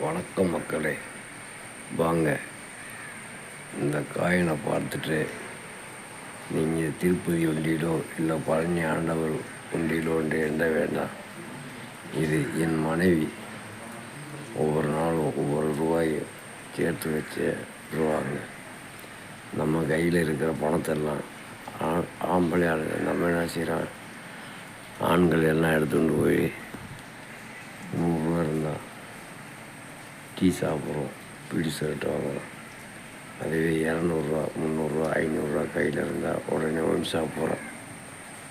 வணக்கம் மக்களே. வாங்க. இந்த காயினை பார்த்துட்டு நீங்கள் திருப்பதி ஒன்றியிலோ இல்லை பழனி ஆண்டவர் ஒன்றியிலோ என்று எண்ண வேண்டாம். இது என் மனைவி. ஒவ்வொரு நாளும் ஒவ்வொரு ரூபாயும் சேர்த்து வச்சு ரூபாங்க நம்ம கையில் இருக்கிற பணத்தெல்லாம் ஆ- ஆம்பளை ஆளுங்க நம்ம என்ன செய்கிறோம் ஆண்கள் எல்லாம் எடுத்துகிட்டு போய் நூறுரூவா இருந்தால் டீ சாப்பிட்றோம் பீடி ஷர்ட் வாங்குறோம். அதுவே இரநூறுவா முந்நூறுரூவா ஐநூறுரூவா கையில் இருந்தால் உடனே ஒயின் ஷாப் போகிறோம்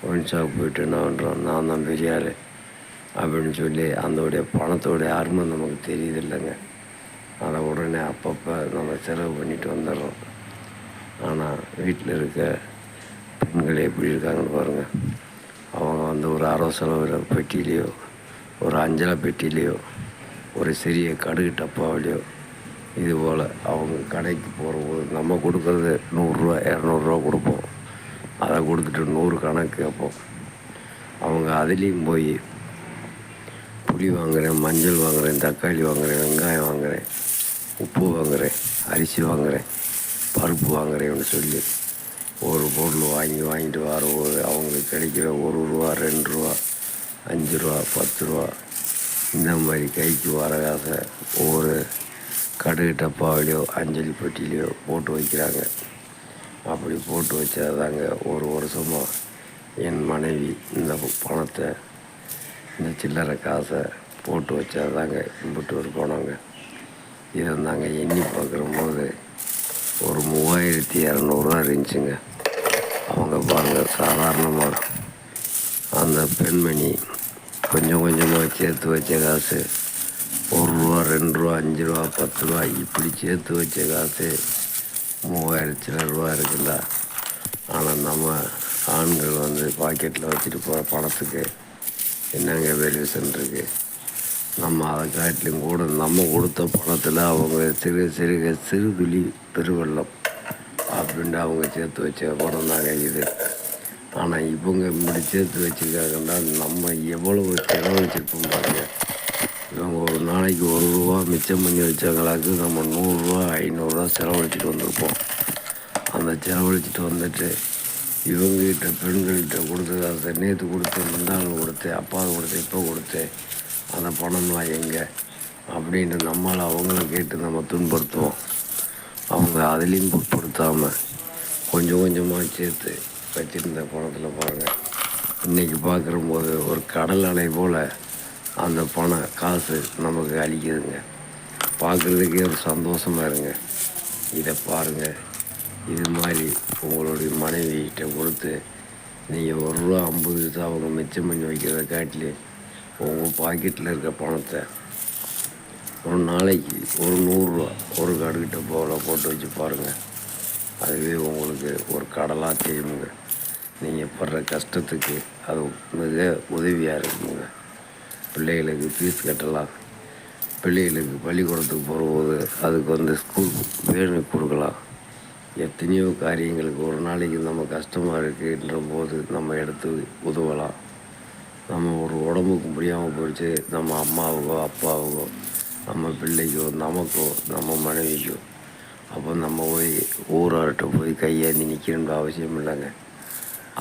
ஒயின் ஷாப் போயிட்டு என்ன பண்ணுறோம் நான் தான் பெரிய ஆள் அப்படின்னு சொல்லி அதோடைய பணத்தோடைய அருமை நமக்கு தெரியுது இல்லைங்க அதை உடனே அப்பப்போ நம்ம செலவு பண்ணிட்டு வந்துடுறோம். ஆனால் வீட்டில் இருக்க பெண்கள் எப்படி இருக்காங்கன்னு பாருங்கள் அவங்க வந்து ஒரு அரை செலவில் பெட்டிலேயோ ஒரு அஞ்சலை பெட்டிலேயோ ஒரு சிறிய கடுகு டப்பாவிலையோ இது போல் அவங்க கடைக்கு போகிறபோது நம்ம கொடுக்குறது நூறுரூவா இரநூறுவா கொடுப்போம். அதை கொடுத்துட்டு நூறு கணக்கு கேட்போம். அவங்க அதுலேயும் போய் புளி வாங்குறேன் மஞ்சள் வாங்குறேன் தக்காளி வாங்குகிறேன் வெங்காயம் வாங்குறேன் உப்பு வாங்குறேன் அரிசி வாங்குறேன் பருப்பு வாங்குறேன்னு சொல்லி ஒரு பொருள் வாங்கி வாங்கிட்டு வரும்போது அவங்களுக்கு கிடைக்கிற ஒரு ரூபா ரெண்டு ரூபா அஞ்சு ரூபா பத்து ரூபா இந்த மாதிரி கைக்கு வர காசை ஒவ்வொரு கடுகு டப்பாவிலையோ அஞ்சலி பெட்டிலையோ போட்டு வைக்கிறாங்க. அப்படி போட்டு வச்சாதாங்க ஒரு வருஷமாக என் மனைவி இந்த பணத்தை இந்த சில்லறை காசை போட்டு வச்சாதாங்க கும்பிட்டு ஒரு போனாங்க. இதை எண்ணி பார்க்குறம்போது ஒரு மூவாயிரத்தி இரநூறுவா இருந்துச்சுங்க. அவங்க பாருங்கள் சாதாரணமாக அந்த பெண்மணி கொஞ்சம் கொஞ்சமாக சேர்த்து வச்ச காசு ஒரு ரூபா ரெண்டு ரூபா அஞ்சு ரூபா பத்து ரூபா இப்படி சேர்த்து வச்ச காசு மூவாயிரத்தி சில ரூபா இருக்குல்ல ஆனால் நம்ம ஆண்கள் வந்து பாக்கெட்டில் வச்சுட்டு போகிற பணத்துக்கு என்னங்க வேல்யூஷன் இருக்குது நம்ம அதை காட்டிலும் கூட நம்ம கொடுத்த பணத்தில் அவங்க சிறு சிறுக சிறு துளி பெருவெள்ளம் அப்படின்ட்டு அவங்க சேர்த்து வச்ச பணம் தாங்க இது. ஆனால் இவங்க இப்படி சேர்த்து வச்சுருக்காங்கன்னா நம்ம எவ்வளவு செலவழிச்சிருப்போம் பாருங்க. இவங்க ஒரு நாளைக்கு ஒரு ரூபா மிச்சம் பண்ணி வச்சவங்களுக்கு நம்ம நூறுரூவா ஐநூறுரூவா செலவழிச்சிட்டு வந்திருப்போம். அந்த செலவழிச்சிட்டு வந்துட்டு இவங்ககிட்ட பெண்கள்கிட்ட கொடுத்து அதை நேற்று கொடுத்து முந்தாள் கொடுத்து அப்பாவை கொடுத்து இப்போ கொடுத்து அந்த பணம்லாம் எங்கே? அப்படின்னு நம்மளால் அவங்கள கேட்டு நம்ம துன்படுத்துவோம் அவங்க அதுலேயும் பொருட்படுத்தாமல் கொஞ்சம் கொஞ்சமாக சேர்த்து வச்சுருந்த பணத்தில் பாருங்கள் இன்றைக்கி பார்க்குறம்போது ஒரு கடல் அலை போல் அந்த பணம் காசு நமக்கு அழிக்குதுங்க பார்க்குறதுக்கே ஒரு சந்தோஷமாக இருங்க. இதை பாருங்கள் இது மாதிரி உங்களுடைய மனைவிகிட்ட கொடுத்து நீங்கள் ஒரு ரூபா ஐம்பது தான் அவங்க மிச்சம் பண்ணி வைக்கிறத காட்டிலே உங்கள் பாக்கெட்டில் இருக்க பணத்தை ஒரு நாளைக்கு ஒரு நூறுரூவா ஒரு கடுக்கிட்ட போல போட்டு வச்சு பாருங்கள் அதுவே உங்களுக்கு ஒரு கடலாக தெரியுங்க. நீங்கள் படுற கஷ்டத்துக்கு அது மிக உதவியாக இருக்குங்க. பிள்ளைகளுக்கு ஃபீஸ் கட்டலாம். பிள்ளைகளுக்கு பள்ளிக்கூடத்துக்கு போகும்போது அதுக்கு வந்து ஸ்கூல் வேணும் கொடுக்கலாம். எத்தனையோ காரியங்களுக்கு ஒரு நாளைக்கு நம்ம கஷ்டமாக இருக்குன்ற போது நம்ம எடுத்து உதவலாம். நம்ம ஒரு உடம்புக்கு முடியாமல் போயிடுச்சு நம்ம அம்மாவுக்கோ அப்பாவுக்கோ நம்ம பிள்ளைக்கோ நமக்கோ நம்ம மனைவிக்கோ. அப்போ நம்ம போய் ஊரார்கிட்ட போய் கையேந்தி நிற்கணுன்ற அவசியம் இல்லைங்க.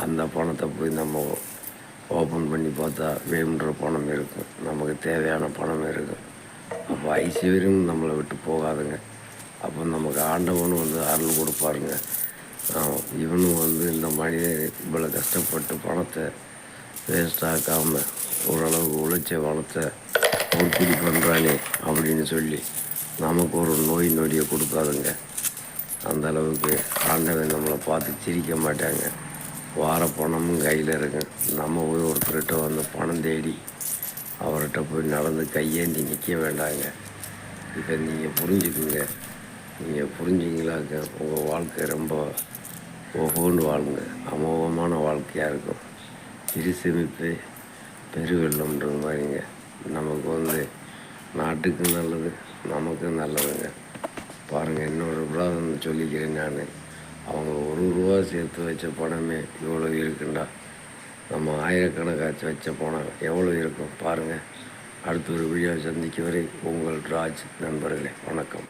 அந்த பணத்தை போய் நம்ம ஓப்பன் பண்ணி பார்த்தா வேணுன்ற பணம் இருக்கும். நமக்கு தேவையான பணம் இருக்கும். அப்போ ஐஸ்வர்யம் நம்மளை விட்டு போகாதுங்க. அப்போ நமக்கு ஆண்டவனும் வந்து அருள் கொடுப்பாருங்க. இவனும் வந்து இந்த மனிதன் இவ்வளோ கஷ்டப்பட்டு பணத்தை வேஸ்ட் ஆக்காமல் ஓரளவுக்கு உழைச்ச பணத்தை உற்பத்தி பண்ணுறானே அப்படின்னு சொல்லி நமக்கு ஒரு நோய் நொடியை கொடுக்காதுங்க. அந்த அளவுக்கு ஆண்டவன் நம்மளை பார்த்து சிரிக்க மாட்டாங்க. வார பணமும் கையில் இருக்கும் நம்ம போய் ஒருத்தர்கிட்ட வந்து பணம் தேடி அவர்கிட்ட போய் நடந்து கையேந்தி நிற்க வேண்டாங்க. இதை நீங்கள் புரிஞ்சுக்குங்க. நீங்கள் புரிஞ்சிங்களாக்க உங்கள் வாழ்க்கை ரொம்ப ஒவ்வொன்று வாழுங்க. அமோகமான வாழ்க்கையாக இருக்கும். சிறு சேமிப்பு பெருவெள்ளம்ன்ற மாதிரிங்க. நமக்கு வந்து நாட்டுக்கும் நல்லது நமக்கும் நல்லதுங்க. பாருங்கள் இன்னொரு பிரதம் சொல்லிக்கிறேன் நான். அவங்க ஒரு ரூபா சேர்த்து வச்ச பணமே இவ்வளோ இருக்குண்டா? நம்ம ஆயிரக்கணக்காச்சு வச்ச பணம் எவ்வளோ இருக்கும்? பாருங்கள் அடுத்த ஒரு வீடியோ சந்திக்கும் வரை உங்கள் ராஜ் நண்பர்களே வணக்கம்.